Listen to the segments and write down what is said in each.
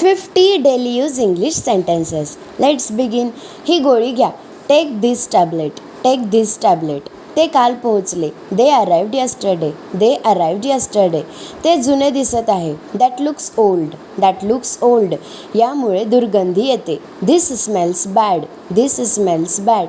Fifty daily use English sentences let's begin ही गोळी घ्या. Take this tablet take this tablet ते काल पोहोचले. They arrived yesterday they arrived yesterday ते जुने दिसत आहे. That looks old that looks old यामुळे दुर्गंधी येते. This smells bad this smells bad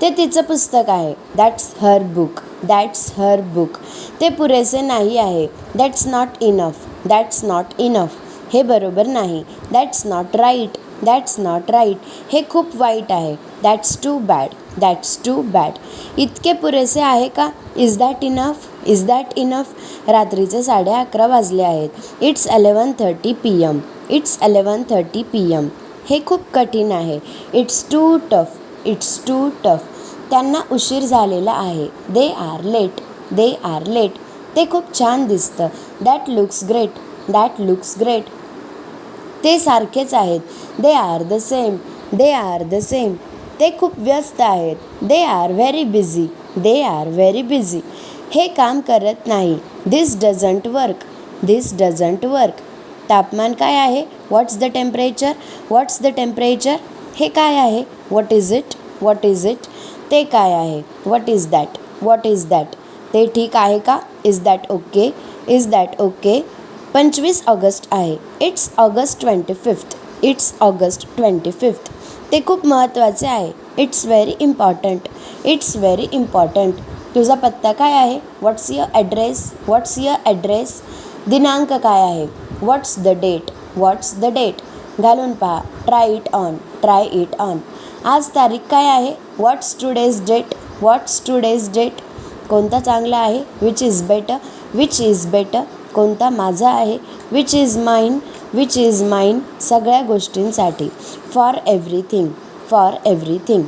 ते तिचं पुस्तक आहे. That's her book that's her book ते पुरेसे नाही आहे. That's not enough that's not enough हे बरोबर नाही. That's not right that's not right हे खूप वाईट आहे. That's too bad that's too bad इतके पुरेसे आहे का? Is that enough is that enough रात्रीचे साडे अकरा वाजले आहेत. It's eleven thirty P M it's eleven thirty P M हे खूप कठीण आहे. It's too tough it's too tough त्यांना उशीर झालेला आहे. They are late they are late ते खूप छान दिसतं. That looks great that looks great ते सारखेच आहेत. They are the same they are the same ते खूप व्यस्त आहेत. They are very busy they are very busy हे काम करत नाही. This doesn't work this doesn't work तापमान काय आहे? What's the temperature what's the temperature हे काय आहे? What is it what is it ते काय आहे? What is that what is that ते ठीक आहे का? Is that okay is that okay पंचवीस ऑगस्ट आहे. It's August twenty fifth it's August twenty fifth ते खूप महत्त्वाचे आहे. It's very important it's very important तुझा पत्ता काय आहे? What's your address what's your address दिनांक काय आहे? What's the date what's the date घालून पहा. Try it on try it on आज तारीख काय आहे? What's today's date what's today's date कोणता चांगला आहे? Which is better which is better कोणता माझा आहे which is mine which is mine सगळ्या गोष्टींसाठी. फॉर एव्हरीथिंग फॉर एव्हरीथिंग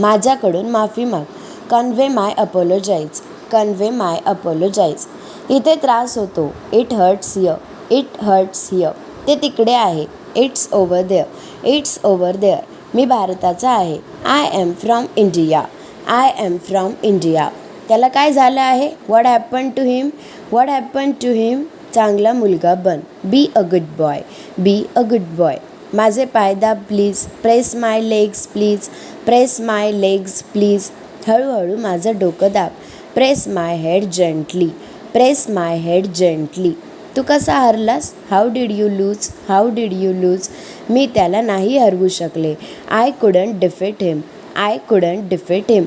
माझ्याकडून माफी माग. कन्वे माय अपोलोजाईज कन्वे माय अपोलोजाईज इथे त्रास होतो. It hurts ya it hurts ya ते तिकडे आहे. It's over there it's over there मी भारताचा आहे. I am from India I am from India त्याला काय झालं आहे? What happen to him what happen to him चांगला मुलगा बन. Be a good boy be a good boy माझे पायदा please press my legs please press my legs please हळूहळू माझं डोकं दाब. Press my head gently press my head gently तू कसा हरलास? How did you lose how did you lose मी त्याला नाही हरवू शकले. I couldn't defeat him I couldn't defeat him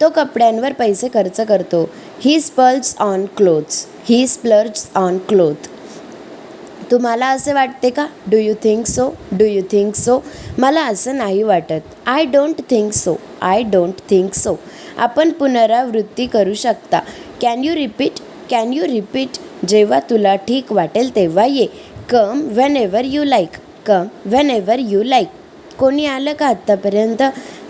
तो कपड्यांवर पैसे खर्च करतो. He splurge on clothes he splurge on cloth तुम्हाला असे वाटते का? Do you think so do you think so मला असं नाही वाटत. I don't think so I don't think so आपण पुनरावृत्ती करू शकता. Can you repeat can you repeat जेव्हा तुला ठीक वाटेल तेव्हा ये. Come whenever you like come whenever you like कोणी आलं का आत्तापर्यंत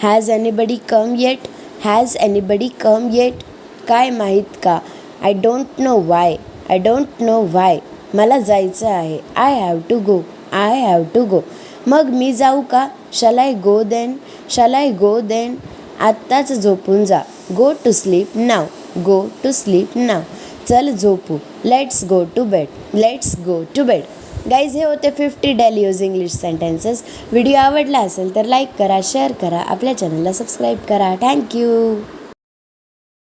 has anybody come yet has anybody come yet काय माहीत का? I don't know why I don't know why मला जायचं आहे. I have to go I have to go मग मी जाऊ का? Shall I go then shall I go then आत्ताच झोपून जा. Go to sleep now go to sleep now चल झोपू. Let's go to bed let's go to bed guys हे होते fifty daily use English sentences video आवडला असेल तर लाईक करा शेअर करा. आपल्या चॅनलला सबस्क्राईब करा. थँक्यू